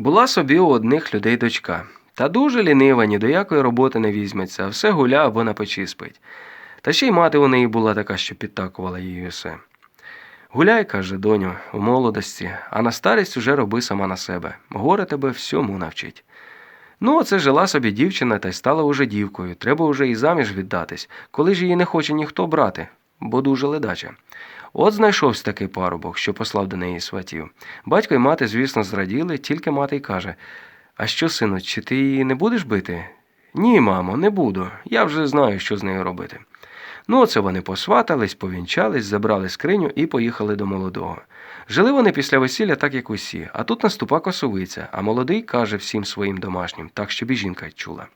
Була собі у одних людей дочка, та дуже лінива, ні до якої роботи не візьметься, все гуля або на печі спить. Та ще й мати у неї була така, що підтакувала їй усе. Гуляй, каже, доню, у молодості, а на старість уже роби сама на себе. Горе тебе всьому навчить. Ну, оце жила собі дівчина та й стала уже дівкою. Треба уже і заміж віддатись, коли ж її не хоче ніхто брати, бо дуже ледача. От знайшовся такий парубок, що послав до неї сватів. Батько й мати, звісно, зраділи, тільки мати й каже: А що, сину, чи ти її не будеш бити? Ні, мамо, не буду. Я вже знаю, що з нею робити. Ну, оце вони посватались, повінчались, забрали скриню і поїхали до молодого. Жили вони після весілля так, як усі, а тут наступа косовиця, а молодий каже всім своїм домашнім, так щоб і жінка чула.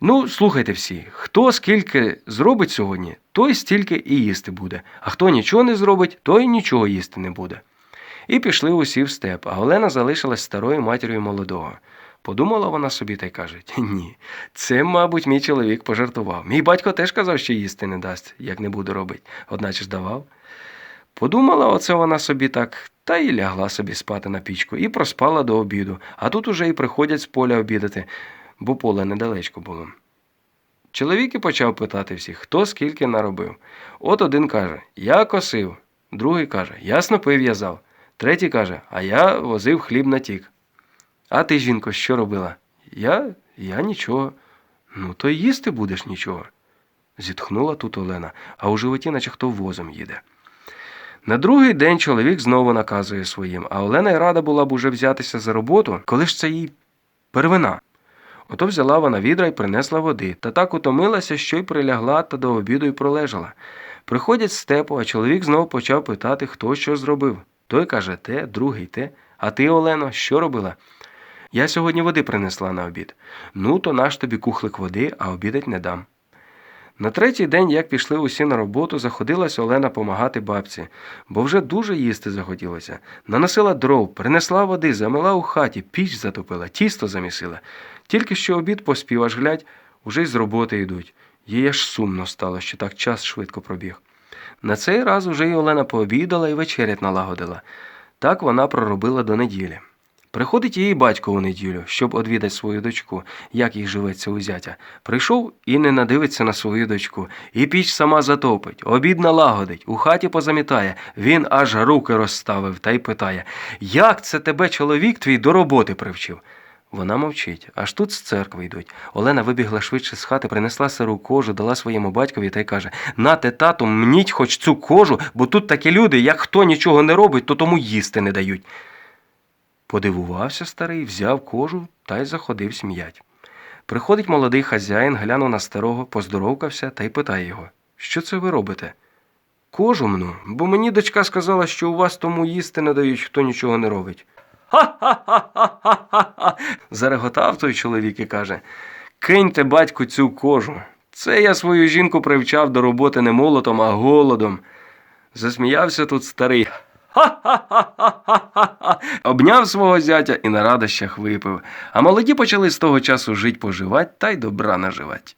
Ну, слухайте всі, хто скільки зробить сьогодні, той стільки і їсти буде, а хто нічого не зробить, той нічого їсти не буде. І пішли усі в степ, а Олена залишилась старою матір'ю молодого. Подумала вона собі та й каже: Ні, це, мабуть, мій чоловік пожартував. Мій батько теж казав, що їсти не дасть, як не буду робити, одначе ж давав. Подумала оце вона собі так, та й лягла собі спати на пічку і проспала до обіду, а тут уже і приходять з поля обідати, бо поле недалечко було. Чоловік і почав питати всіх, хто скільки наробив. От один каже: Я косив, другий каже, я снопи в'язав, третій каже, а я возив хліб на тік. А ти, жінко, що робила? Я? Я нічого. Ну, то їсти будеш нічого. Зітхнула тут Олена, а у животі, наче хто возом їде. На другий день чоловік знову наказує своїм, а Олена й рада була б уже взятися за роботу, коли ж це їй первина. Ото взяла вона відра й принесла води, та так утомилася, що й прилягла та до обіду й пролежала. Приходять степу, а чоловік знову почав питати, хто що зробив. Той каже те, другий те. А ти, Олено, що робила? Я сьогодні води принесла на обід. Ну, то наш тобі кухлик води, а обідать не дам. На третій день, як пішли усі на роботу, заходилась Олена помагати бабці, бо вже дуже їсти захотілося. Наносила дров, принесла води, замила у хаті, піч затопила, тісто замісила. Тільки що обід поспів, аж глядь, уже й з роботи йдуть. Їй аж сумно стало, що так час швидко пробіг. На цей раз уже й Олена пообідала і вечерять налагодила. Так вона проробила до неділі. Приходить її батько у неділю, щоб одвідати свою дочку, як їй живеться у зятя. Прийшов і не надивиться на свою дочку, і піч сама затопить, обід налагодить, у хаті позамітає. Він аж руки розставив та й питає: Як це тебе чоловік твій до роботи привчив? Вона мовчить, аж тут з церкви йдуть. Олена вибігла швидше з хати, принесла сиру кожу, дала своєму батькові та й каже: Нате, тату, мніть хоч цю кожу, бо тут такі люди, як хто нічого не робить, то тому їсти не дають. Подивувався старий, взяв кожу та й заходив сміять. Приходить молодий хазяїн, глянув на старого, поздоровкався та й питає його: Що це ви робите? Кожу мну, бо мені дочка сказала, що у вас тому їсти не дають, хто нічого не робить. Ха-ха-ха-ха-ха-ха. Зареготав той чоловік і каже: Киньте, батьку, цю кожу. Це я свою жінку привчав до роботи не молотом, а голодом. Засміявся тут старий. Ха-ха-ха-ха-ха-ха. Обняв свого зятя і на радощах випив. А молоді почали з того часу жить поживать та й добра наживать.